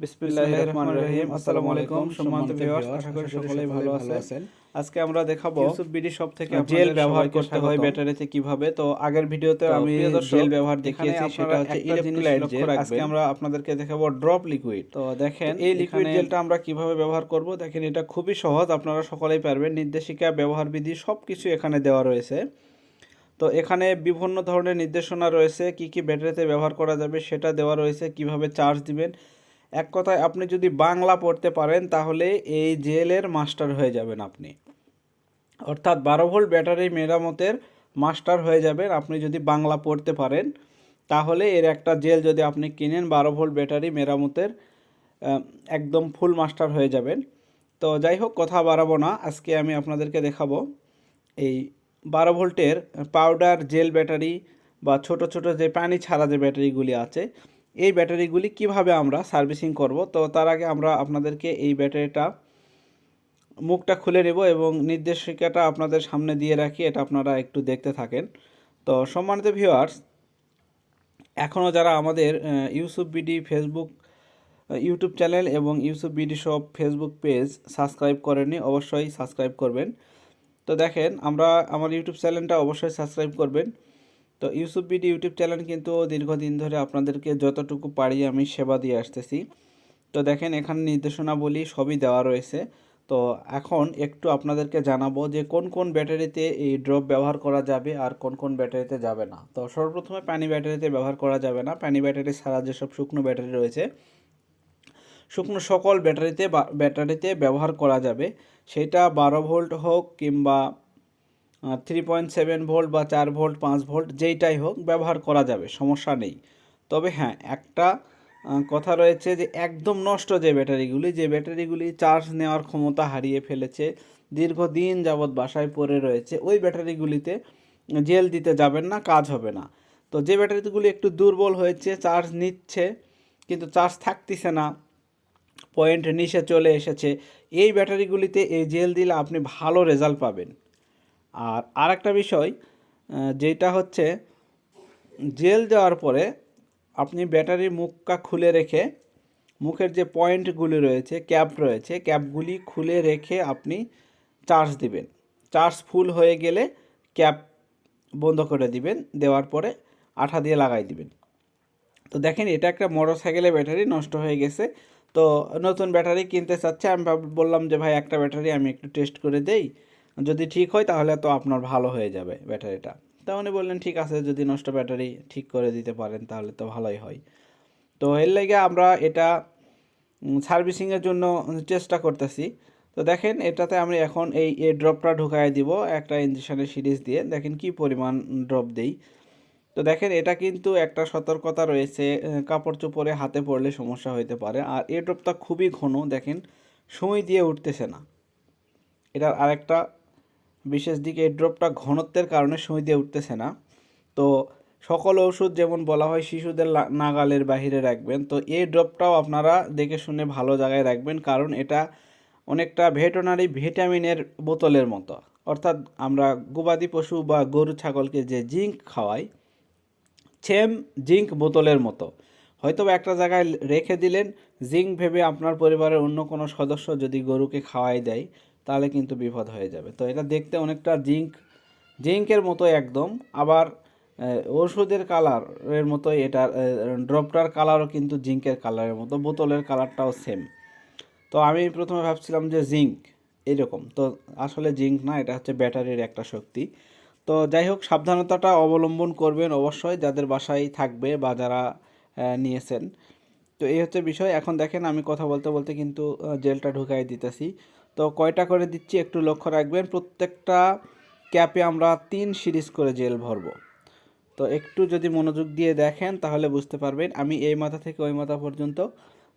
বিসমিল্লাহির রহমানির রহিম আসসালামু আলাইকুম সম্মানিত ভিউয়ার্স আশা করি সকলেই ভালো আছেন। আজকে আমরা দেখাবো ইউসুফ বিডি শপ থেকে জেল আপনাদের ব্যবহার সবাইকে করতে হয় স্বাগতম। ব্যাটারিতে কীভাবে? তো আগের ভিডিওতে আমি জেল ব্যবহার এখানে দেখিয়েছি সেটা হচ্ছে ইলেকট্রোলাইট জেল আজকে আমরা আপনাদেরকে দেখাবো ড্রপ লিকুইড তো দেখেন এই লিকুইড জেলটা আমরা কীভাবে ব্যবহার করব? দেখেন এটা খুবই সহজ আপনারা সকলেই পারবেন। নির্দেশিকা ব্যবহার বিধি সব কিছু এখানে দেওয়া রয়েছে। তো এখানে বিভিন্ন ধরনের নির্দেশনা রয়েছে কি কি ব্যাটারিতে ব্যবহার করা যাবে সেটা দেওয়া রয়েছে কীভাবে চার্জ দিবেন এক কথায় আপনি যদি বাংলা পড়তে পারেন, তাহলে এই জেলের মাস্টার হয়ে যাবেন আপনি। অর্থাৎ বারো ভোল্ট ব্যাটারি মেরামতের মাস্টার হয়ে যাবেন আপনি যদি বাংলা পড়তে পারেন। তাহলে এর একটা জেল যদি আপনি কিনেন, বারো ভোল্ট ব্যাটারি মেরামতের একদম ফুল মাস্টার হয়ে যাবেন। তো যাই হোক, কথা বাড়াবো না। আজকে আমি আপনাদেরকে দেখাবো এই বারো ভোল্টের পাউডার জেল ব্যাটারি বা ছোট ছোট যে পানি ছাড়া যে ব্যাটারিগুলি আছে এই ব্যাটারিগুলি কীভাবে আমরা সার্ভিসিং করব? তো তার আগে আমরা আপনাদেরকে এই ব্যাটারিটা মুখটা খুলে নেব এবং নির্দেশিকাটা আপনাদের সামনে দিয়ে রাখি, এটা আপনারা একটু দেখতে থাকেন। তো সম্মানিত ভিউয়ার্স, এখনও যারা আমাদের Yusuf BD Facebook YouTube channel এবং Yusuf BD shop Facebook page subscribe করেননি, অবশ্যই সাবস্ক্রাইব করবেন। তো দেখেন, আমরা আমার ইউটিউব চ্যানেলটা অবশ্যই সাবস্ক্রাইব করবেন। তো ইউসুফ বিডি ইউটিউব চ্যানেল কিন্তু দীর্ঘদিন ধরে আপনাদেরকে যতটুকু পারি আমি সেবা দিয়ে আসতেছি। তো দেখেন, এখানে নির্দেশনাবলী সবই দেওয়া রয়েছে। তো এখন একটু আপনাদেরকে জানাব যে কোন কোন ব্যাটারিতে এই ড্রপ ব্যবহার করা যাবে আর কোন কোন ব্যাটারিতে যাবে না। তো সর্বপ্রথমে পানি ব্যাটারিতে ব্যবহার করা যাবে না। পানি ব্যাটারি ছাড়া যেসব শুকনো ব্যাটারি রয়েছে, শুকনো সকল ব্যাটারিতে ব্যাটারিতে ব্যবহার করা যাবে। সেটা বারো ভোল্ট হোক কিংবা থ্রি পয়েন্ট সেভেন ভোল্ট বা চার ভোল্ট পাঁচ ভোল্ট যেইটাই হোক ব্যবহার করা যাবে, সমস্যা নেই। তবে হ্যাঁ একটা কথা রয়েছে যে একদম নষ্ট যে ব্যাটারিগুলি যে ব্যাটারিগুলি চার্জ নেওয়ার ক্ষমতা হারিয়ে ফেলেছে, দীর্ঘদিন যাবৎ বাসায় পড়ে রয়েছে, ওই ব্যাটারিগুলিতে জেল দিতে যাবেন না, কাজ হবে না। তো যে ব্যাটারিগুলি একটু দুর্বল হয়েছে চার্জ নিচ্ছে, কিন্তু চার্জ থাকতেছে না পয়েন্ট নিচে চলে এসেছে, এই ব্যাটারিগুলিতে এই জেল দিলে আপনি ভালো রেজাল্ট পাবেন। আর আর একটা বিষয় যেটা হচ্ছে জেল দেওয়ার পরে আপনি ব্যাটারির মুখটা খুলে রেখে, মুখের যে পয়েন্টগুলি রয়েছে, ক্যাপ রয়েছে, ক্যাপগুলি খুলে রেখে আপনি চার্জ দিবেন। চার্জ ফুল হয়ে গেলে ক্যাপ বন্ধ করে দিবেন, দেওয়ার পরে আঠা দিয়ে লাগাই দিবেন। তো দেখেন, এটা একটা মোটর সাইকেলের ব্যাটারি, নষ্ট হয়ে গেছে। তো নতুন ব্যাটারি কিনতে চাচ্ছে, আমি বললাম যে ভাই, একটা ব্যাটারি আমি একটু টেস্ট করে দেই। যদি ঠিক হয়, তাহলে তো আপনার ভালো হয়ে যাবে ব্যাটারিটা। তা উনি বললেন, ঠিক আছে, যদি নষ্ট ব্যাটারি ঠিক করে দিতে পারেন, তাহলে তো ভালোই হয়। তো এর লাগে আমরা এটা সার্ভিসিংয়ের জন্য চেষ্টা করতেছি। তো দেখেন, এটাতে আমি এখন এই এ ড্রপটা ঢুকাই দিব একটা ইঞ্জেকশনের সিরিজ দিয়ে। দেখেন কি পরিমাণ ড্রপ দেই। তো দেখেন, এটা কিন্তু একটা সতর্কতা রয়েছে কাপড় চোপড়ে হাতে পড়লে সমস্যা হতে পারে। আর এ ড্রপটা খুবই ঘন, দেখেন, সুই দিয়ে উঠতেছে না। এটার আরেকটা বিশেষ দিকে এই ড্রপটা ঘনত্বের কারণে সুই দিয়ে উঠতেছে না। তো সকল ওষুধ যেমন বলা হয় শিশুদের নাগালের বাইরে রাখবেন, তো এই ড্রপটাও আপনারা দেখে শুনে ভালো জায়গায় রাখবেন, কারণ এটা অনেকটা ভেটেনারি ভিটামিনের বোতলের মতো। অর্থাৎ আমরা গবাদি পশু বা গরু, ছাগলকে যে জিঙ্ক খাওয়াই, সেম জিঙ্ক বোতলের মতো। হয়তো একটা জায়গায় রেখে দিলেন, জিঙ্ক ভেবে আপনার পরিবারের অন্য কোনো সদস্য যদি গরুকে খাওয়াই দেয় তাহলে কিন্তু বিপদ হয়ে যাবে। তো এটা দেখতে অনেকটা জিঙ্ক, জিঙ্কের মতো একদম। আবার ওষুধের কালারের মতোই এটা ড্রপটার কালারও কিন্তু জিঙ্কের কালারের মতো, বোতলের কালারটাও সেম তো আমি প্রথমে ভাবছিলাম যে জিঙ্ক, এরকম। তো আসলে জিঙ্ক না, এটা হচ্ছে ব্যাটারির একটা শক্তি। তো যাই হোক, সাবধানতাটা অবলম্বন করবেন অবশ্যই, যাদের বাসায় থাকবে বা যারা নিয়েছেন। তো এই হচ্ছে বিষয়। এখন দেখেন আমি কথা বলতে বলতে কিন্তু জেলটা ঢুকাই দিতেছি। তো কয়টা করে দিচ্ছি একটু লক্ষ্য রাখবেন। প্রত্যেকটা ক্যাপে আমরা তিন সিরিজ করে জেল ভরবো। তো একটু যদি মনোযোগ দিয়ে দেখেন তাহলে বুঝতে পারবেন, আমি এই মাথা থেকে ওই মাথা পর্যন্ত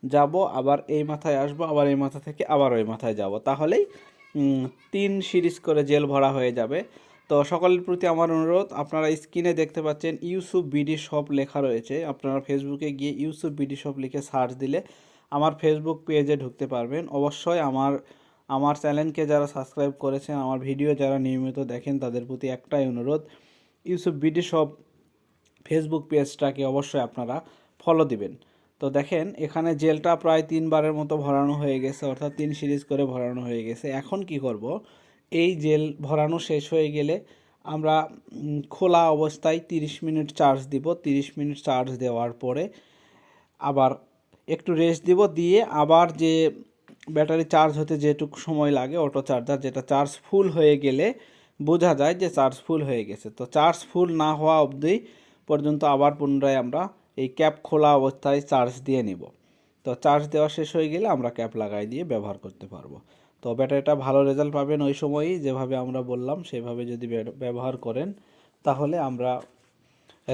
যাব, আবার এই মাথায় আসব, আবার এই মাথা থেকে আবার ওই মাথায় যাব। তাহলেই তিন সিরিজ করে জেল ভরা হয়ে যাবে। তো সকলের প্রতি আমার অনুরোধ, আপনারা স্ক্রিনে দেখতে পাচ্ছেন ইউসুফ বিডি শপ লেখা রয়েছে। আপনারা ফেসবুকে গিয়ে ইউসুফ বিডি শপ লিখে সার্চ দিলে আমার ফেসবুক পেজে ঢুকতে পারবেন। অবশ্যই আমার আমার চ্যানেলকে যারা সাবস্ক্রাইব করেছেন, আমার ভিডিও যারা নিয়মিত দেখেন, তাদের প্রতি একটাই অনুরোধ, ইউসুফ বিডি সব ফেসবুক পেজটাকে অবশ্যই আপনারা ফলো দিবেন। তো দেখেন, এখানে জেলটা প্রায় তিনবারের মতো ভরানো হয়ে গেছে, অর্থাৎ তিন সিরিজ করে ভরানো হয়ে গেছে। এখন কি করব? এই জেল ভরানো শেষ হয়ে গেলে আমরা খোলা অবস্থায় তিরিশ মিনিট চার্জ দিব। তিরিশ মিনিট চার্জ দেওয়ার পরে আবার একটু রেস্ট দিব। দিয়ে আবার যে ব্যাটারি চার্জ হতে যেটুকু সময় লাগে অটো চার্জার যেটা চার্জ ফুল হয়ে গেলে বোঝা যায় যে চার্জ ফুল হয়ে গেছে। তো চার্জ ফুল না হওয়া অবধি পর্যন্ত আবার পুনরায় আমরা এই ক্যাপ খোলা অবস্থায় চার্জ দিয়ে নিব। তো চার্জ দেওয়া শেষ হয়ে গেলে আমরা ক্যাপ লাগাই দিয়ে ব্যবহার করতে পারব। তো ব্যাটারিটা ভালো রেজাল্ট পাবেন ওই সময়ই, যেভাবে আমরা বললাম, সেভাবে যদি ব্যবহার করেন, তাহলে আমরা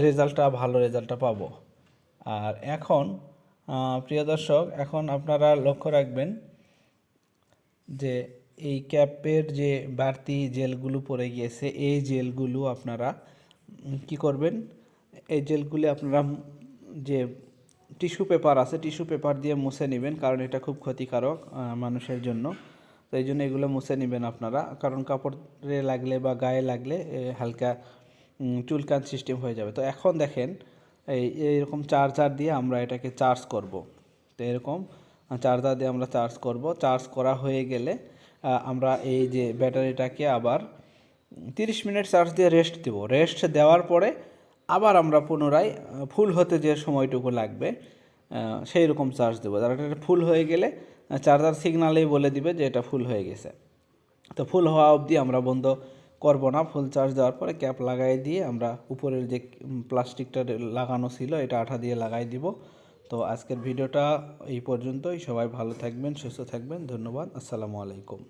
রেজাল্টটা, ভালো রেজাল্টটা পাবো। আর এখন প্রিয় দর্শক, এখন আপনারা লক্ষ্য রাখবেন যে এই ক্যাপের যে বাড়তি জেলগুলো পড়ে গিয়েছে, এই জেলগুলো আপনারা কি করবেন? এই জেলগুলি আপনারা যে টিস্যু পেপার আছে, টিস্যু পেপার দিয়ে মুছে নেবেন কারণ এটা খুব ক্ষতিকারক মানুষের জন্য। তো এই জন্য এগুলো মুছে নেবেন আপনারা। কারণ কাপড়ে লাগলে বা গায়ে লাগলে হালকা চুলকান সিস্টেম হয়ে যাবে। তো এখন দেখেন, এই এরকম চার্জার দিয়ে আমরা এটাকে চার্জ করব। তো এরকম চার্জার দিয়ে আমরা চার্জ করব। চার্জ করা হয়ে গেলে আমরা এই যে ব্যাটারিটাকে আবার তিরিশ মিনিট চার্জ দিয়ে রেস্ট দেব। রেস্ট দেওয়ার পরে আবার আমরা পুনরায় ফুল হতে যে সময়টুকু লাগবে সেই রকম চার্জ দেবো। এটা ফুল হয়ে গেলে চার্জার সিগনালেই বলে দিবে যে এটা ফুল হয়ে গেছে। তো ফুল হওয়া অবধি আমরা বন্ধ করব না। ফুল চার্জ দেওয়ার পরে ক্যাপ লাগাই দিয়ে আমরা উপরের যে প্লাস্টিকটা লাগানো ছিল, এটা আঠা দিয়ে লাগাই দিব। তো আজকের ভিডিওটা এই পর্যন্তই। সবাই ভালো থাকবেন সুস্থ থাকবেন। ধন্যবাদ। আসসালামু আলাইকুম।